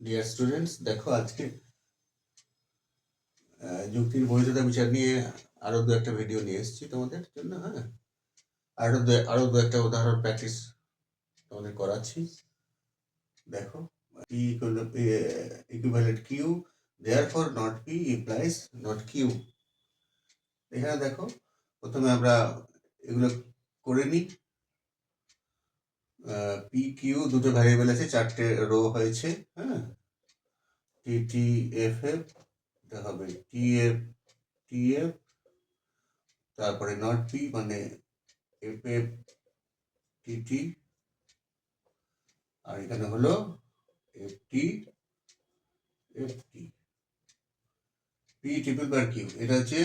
Dear students দেখো আজকে যুক্তির বৈধতা বিচার নিয়ে আরও দু একটা ভিডিও নিয়ে এসেছি তোমাদের জন্য হ্যাঁ? আরও দু আরও দু একটা উদাহরণ প্র্যাকটিস তোমাদের করাচ্ছি। দেখো P equivalent Q therefore not P implies not Q এখানে দেখো, প্রথমে আমরা এগুলো করে নিই। পি কিউ দুটো ভ্যারিয়েবল আছে, চারটে রো হয়েছে হ্যাঁ? টি টি এফ এফ হবে টি এফ টি এফ তারপরে নট পি মানে এফ এফ টি টি আর এখানে হলো F T F T P triple bar Q এটা হচ্ছে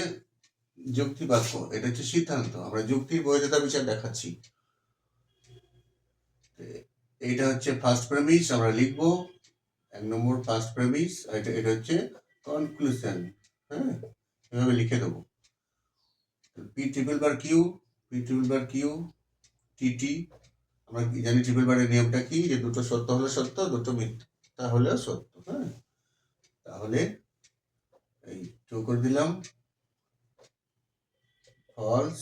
যুক্তি বাক্য এটা হচ্ছে সিদ্ধান্ত, আমরা যুক্তির বৈধতা বিচার দেখাচ্ছি। এইটা হচ্ছে ফার্স্ট প্রেমিস আমরা লিখব। এক নম্বর ফার্স্ট প্রেমিস এটা এটা হচ্ছে কনক্লুশন হ্যাঁ? এভাবে লিখে দেবো। P triple bar Q P triple bar Q T T আমরা জানি ট্রিপল বারের নিয়মটা কি? যে দুটো সত্য হলে সত্য, দুটো মিথ্যা হলেও সত্য হ্যাঁ? তাহলে এই টু করে দিলাম। ফলস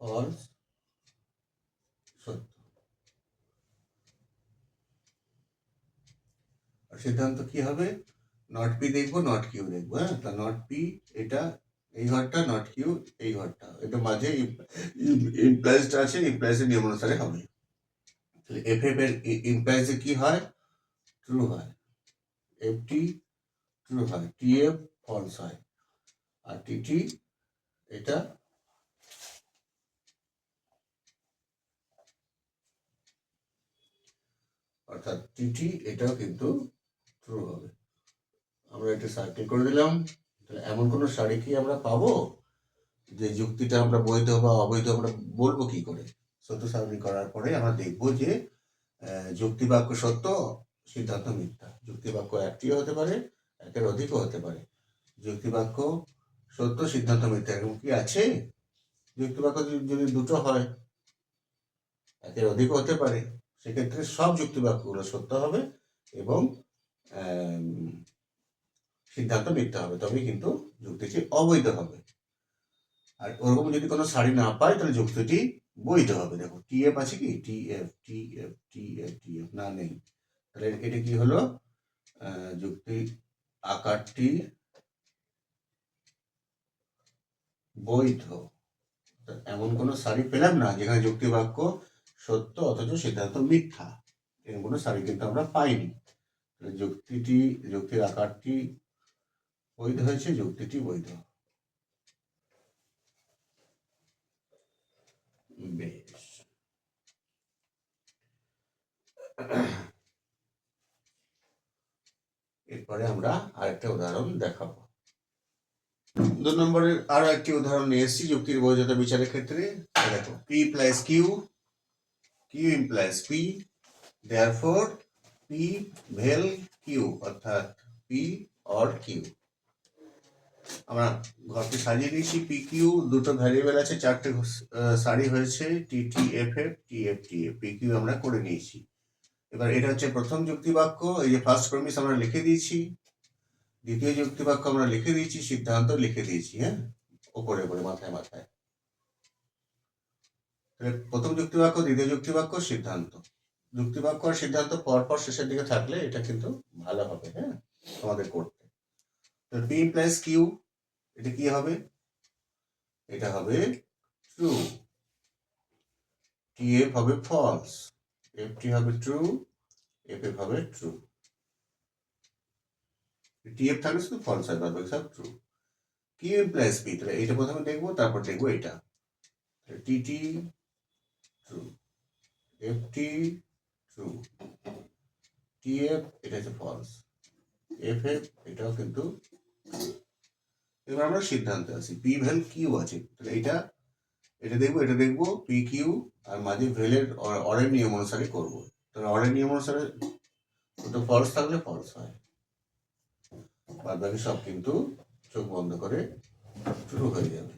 ফলস সত্য আর সিদ্ধান্ত কি হবে? নট পি দেখব নট কিউ দেখব হ্যাঁ? তা নট পি এটা এই ঘরটা নট কিউ এই ঘরটা এটা মাঝে ইমপ্লাইজড আছে ইমপ্লাইজের নিয়ম অনুসারে হবে। তাহলে এফ এফ এর ইমপ্লাইজে কি হয়? ট্রু হয়। এফ টি ট্রু হয়। টি এফ ফলস হয়। আর টি টি এটা অর্থাৎ টিটি এটাও কিন্তু ট্রু হবে। আমরা এটা সার্কেল করে দিলাম। তাহলে এমন কোনো শাড়ি কি আমরা পাবো যে যুক্তিটা আমরা বৈধ বা অবৈধ আমরা বলব কি করে? সত্য সাবধান করার পরে আমরা দেখব যে যুক্তি বাক্য সত্য, সিদ্ধান্ত মিথ্যা। যুক্তি বাক্য একটিও হতে পারে, একের অধিকও হতে পারে। যুক্তি বাক্য সত্য, সিদ্ধান্ত মিথ্যা এরকম কি আছে? যুক্তি বাক্য যদি- দুটো হয়, একের অধিকও হতে পারে। সেক্ষেত্রে সব যুক্তি বাক্যগুলো সত্য হবে এবং সিদ্ধান্ত মিথ্যা হবে তবে কিন্তু যুক্তিটি অবৈধ হবে। আর ওরকম যদি কোনো শাড়ি না পায় তাহলে যুক্তিটি বৈধ হবে। দেখো, টি এফ আছে কি? T F T F T F T F, না, নেই। তাহলে এটা কি হলো? যুক্তি আকারটি বৈধ। এমন কোনো শাড়ি পেলাম না, যেখানে যুক্তি বাক্য সত্য অথচ সিদ্ধান্ত মিথ্যা। এরকম কোনো শাড়ি কিন্তু আমরা পাইনি। যুক্তিটি, যুক্তির আকারটি বৈধ হয়েছে, যুক্তিটি বৈধ। বেশ। এরপরে আমরা আরেকটা উদাহরণ দেখাবো। দু নম্বরের আরও একটি উদাহরণ নিয়ে এসেছি, যুক্তির বৈধতা বিচারের ক্ষেত্রে। দেখো P plus Q Q implies P therefore P ভেল কিউ অর্থাৎ পি অর কিউ আমরা ঘরটি সাজিয়ে নিয়েছি পি কিউ দুটো ভ্যারিয়েবল আছে, চারটে সারি হয়েছে T T F F T F T F P Q আমরা করে নিয়েছি। এবার এটা হচ্ছে প্রথম যুক্তি বাক্য এই যে ফার্স্ট প্রমিস আমরা লিখে দিয়েছি, দ্বিতীয় যুক্তি বাক্য আমরা লিখে দিয়েছি, সিদ্ধান্ত লিখে দিয়েছি হ্যাঁ? ওপরে ওপরে, মাথায় মাথায়। প্রথম যুক্তি বাক্য দ্বিতীয় যুক্তি বাক্য সিদ্ধান্ত। যুক্তি বাক্য আর সিদ্ধান্ত পরপর শেষের দিকে থাকলে এটা কিন্তু ভালো হবে হ্যাঁ? আমাদের করতে। তো পি প্লাস কিউ এটা কি হবে? এটা হবে ট্রু টি এফ হবে ফলস এফ টি হবে ট্রু এফ এফ হবে ট্রু টি এফ থাকলে শুধু ফলস হয়, বাদ সব ট্রু কিউ প্লাস পি তাহলে এইটা প্রথমে দেখব, তারপর দেখব এটা। T T true F T true T F এটা হচ্ছে ফলস এফ এফ এটাও কিন্তু। এবার আমরা সিদ্ধান্তে আছি। পি ভ্যাল কিউ আছে। তাহলে এটা এটা দেখব এটা দেখব পি কিউ আর মাঝে ভ্যালের অরের নিয়ম অনুসারে করব। তাহলে অরের নিয়ম অনুসারে ওটা ফলস থাকলে ফলস হয়। বাদ বাকি সব কিন্তু চোখ বন্ধ করে শুরু হয়ে যাবে।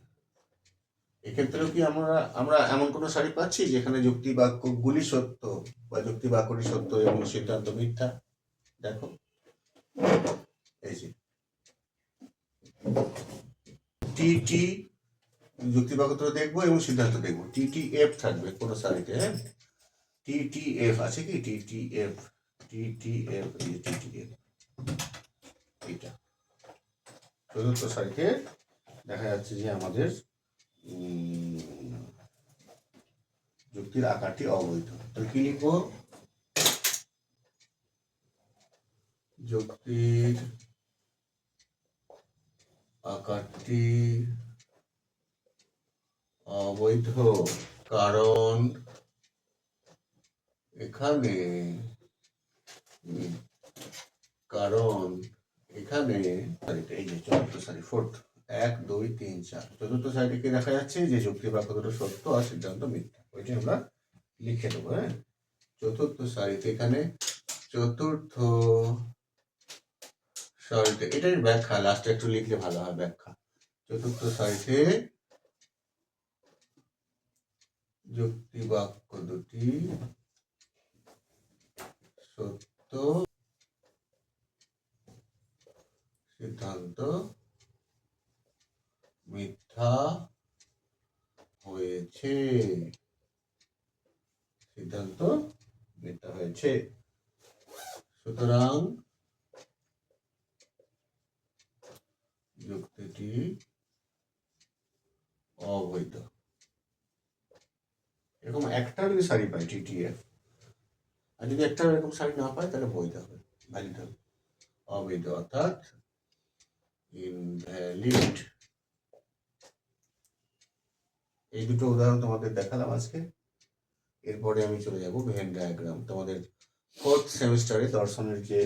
এক্ষেত্রেও কি আমরা আমরা এমন কোনো শাড়ি পাচ্ছি যেখানে যুক্তি বাক্যগুলি সত্য বা যুক্তি বাক্যটি সত্য এবং সিদ্ধান্ত মিথ্যা? দেখো। এই যে। টি টি যুক্তিবাগত দেখব এবং সিদ্ধান্ত দেখব। টি টি এফ থাকবে কোনো সারিতে হ্যাঁ? টি টি এফ আছে কি? T T F T T F T T F এইটা। চতুর্থ সারিতে দেখা যাচ্ছে যে আমাদের যুক্তির আকারটি অবৈধ। তো কি লিখব? যুক্তির আকারটি অবৈধ কারণ এখানে কারণ এখানে, এই যে চতুর্থ সারি ফোর্থ এক, দুই, তিন, চার। চতুর্থ সারিটিকে দেখা যাচ্ছে? যে যুক্তি বাক্য দুটো সত্য আর সিদ্ধান্ত মিথ্যা। ওইটি আমরা লিখে দেবো হ্যাঁ? চতুর্থ সারিতে এখানে চতুর্থ সারিতে, এটাই ব্যাখ্যা। লাস্টে একটু লিখলে ভালো হয় ব্যাখ্যা। চতুর্থ সারিতে যুক্তি বাক্য দুটি সত্য, সিদ্ধান্ত মিথ্যা হয়েছে। সিদ্ধান্ত মিথ্যা হয়েছে। সুতরাং যুক্তিটি অবৈধ। এরকম একটা যদি শাড়ি পাই টিটিএফ আর যদি একটা এরকম শাড়ি না পাই তাহলে বৈধ হবে ভ্যালিড হবে। অবৈধ অর্থাৎ ইনভ্যালিড এই দুটো উদাহরণ তোমাদের দেখালাম আজকে। এরপরে আমি চলে যাব ভেন ডায়াগ্রাম তোমাদের ফোর্থ সেমিস্টারে দর্শনের যে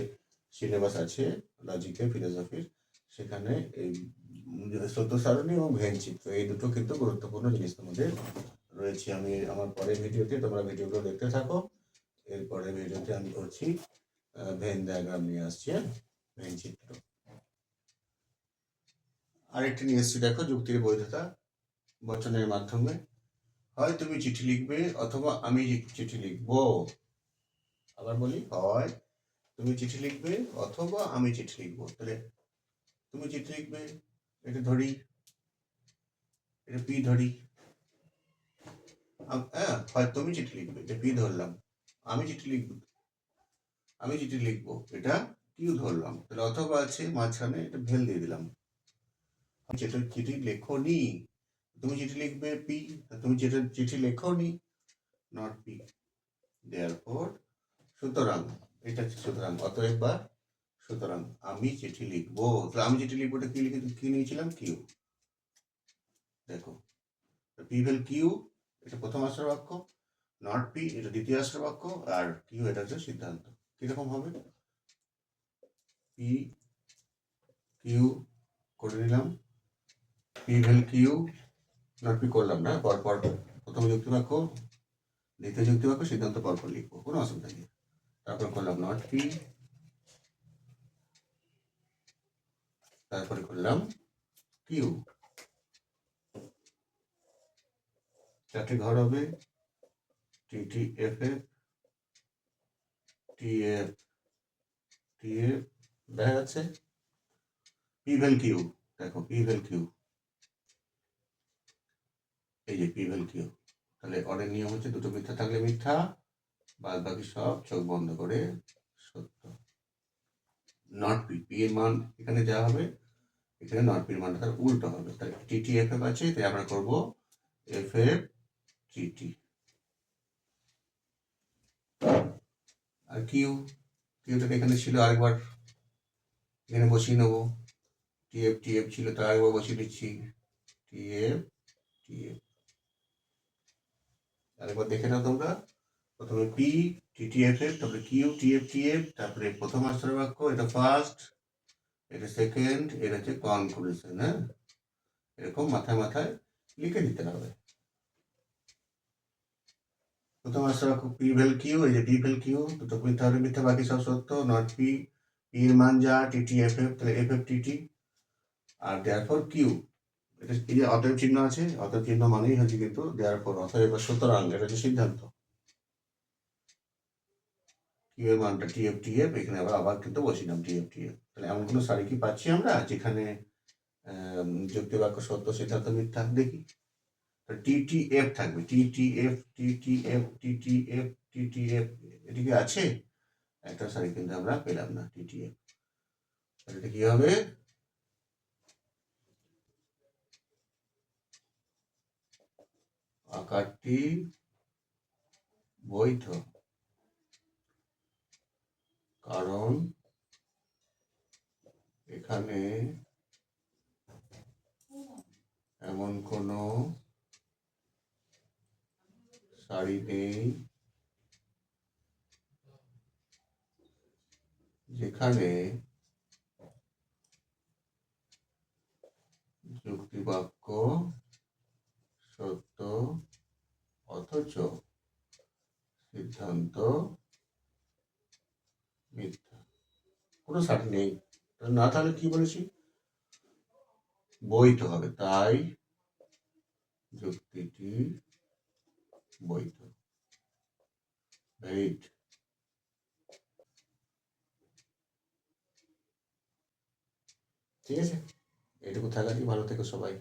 সিলেবাস আছে লজিকের ফিলোসফির সেখানে এই সত্য সারণী এবং ভেন চিত্র, এই দুটো কিন্তু গুরুত্বপূর্ণ জিনিস তোমাদের রয়েছে। আমি আমার পরের ভিডিওতে তোমরা ভিডিওগুলো দেখতে থাকো। এরপরের ভিডিওতে আমি করছি ভেন ডায়াগ্রাম নিয়ে আসছি হ্যাঁ? ভেন চিত্র। আরেকটি নিয়ে এসছি, দেখো, যুক্তির বৈধতা। বচনের মাধ্যমে। হয় তুমি চিঠি লিখবে অথবা আমি চিঠি লিখব। আবার বলি, হয় তুমি চিঠি লিখবে অথবা আমি চিঠি লিখব। তাহলে তুমি চিঠি লিখবে, এটা ধরি, এটা পি ধরি। হ্যাঁ হয় তুমি চিঠি লিখবে, এটা পি ধরলাম। আমি চিঠি লিখব, আমি চিঠি লিখব, এটা কিউ ধরলাম। তাহলে অথবা আছে মাঝখানে, এটা ভেল দিয়ে দিলাম। চিঠি লেখনি তুমি চিঠি লিখবে পি তুমি যেটা চিঠি লেখনি নট পি দেয়ার ফোর সুতরাং, এটা সুতরাং, অতএব বা সুতরাং আমি চিঠি লিখব। তাহলে আমি চিঠি লিখব, এটা কি লিখে, কি নিয়েছিলাম? কিউ দেখো পি ভেল কিউ এটা প্রথম আসর বাক্য নট পি এটা দ্বিতীয় আসর বাক্য, আর কিউ এটা হচ্ছে সিদ্ধান্ত। কীরকম হবে? পি কিউ করে নিলাম। পি ভেল কিউ নট করলাম না পরপর প্রথম যুক্তি বাক্য, দ্বিতীয় যুক্তি বাক্য, সিদ্ধান্ত পরপর লিখব, কোনো অসুবিধা নেই। তারপর করলাম নট পি তারপরে করলাম কিউ চারটে ঘর হবে T T F F T F T F দেখা যাচ্ছে পি ভেল কিউ দেখো পি ভেল কিউ এই যে পি কিউ তাহলে অর্ডার নিয়ম হচ্ছে দুটো মিথ্যা থাকলে মিথ্যা বাদ বাকি সব চোখ বন্ধ করে সত্য। নট পি পি এর মান এখানে যা হবে, এখানে নট পির মানটা তার উল্টো হবে। তাই টি এফ এফ আছে, তাই আমরা করব এফ এফ টি টি আর কিউ কিউটাকে এখানে ছিল আরেকবার। এখানে বসিয়ে নেব। টি এফ ছিল, তার আরেকবার বসিয়ে দিচ্ছি। টি এফ টি এফ আরেকবার দেখে নাও তোমরা। প্রথমে P T T F F তারপরে Q T F T F তারপরে প্রথম আশ্রয় বাক্য, এটা ফার্স্ট এটা সেকেন্ড এটা হচ্ছে কনক্লুশন হ্যাঁ? এরকম মাথায় মাথায় লিখে দিতে হবে। প্রথম আশ্রয় বাক্য পি ভেল কিউ এই যে পি ভেল কিউ দুটো মিথ্যা হলে মিথ্যা, বাকি সব সত্য নট পি পি এর মান যা টি টি এফ এফ তাহলে এফ এফ টি টি আর দেয়ার ফর কিউ এটা এই যে অতএব চিহ্ন আছে অতএব চিহ্ন মানেই হচ্ছে কিন্তু দেয়ার ফর অতএব সুতরাং এটা হচ্ছে সিদ্ধান্ত। কিউ এর মানটা টিএফ টিএফ এখানে আবার আবার কিন্তু বসিলাম টিএফ টিএফ তাহলে এমন কোনো সারি কি পাচ্ছি আমরা যেখানে যুক্তি বাক্য সত্য, সিদ্ধান্ত, মিথ্যা দেখি? এফ থাকবে T T F T T F T T F T T F কি আছে? একটা সারি কিন্তু আমরা পেলাম না টি টি এফ এটা কি হবে? আকারটি বৈধ কারণ এখানে এমন কোনো শাড়ি নেই যেখানে যুক্তিবাক্য অথচ সিদ্ধান্ত মিথ্যা। কোনো শাড়ি নেই। না তাহলে কি বলেছি? বৈধ হবে। তাই যুক্তিটি বৈধ। রাইট ঠিক আছে? এটুকু থাকারই ভালো থেকো সবাই।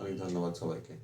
অনেক ধন্যবাদ সবাইকে।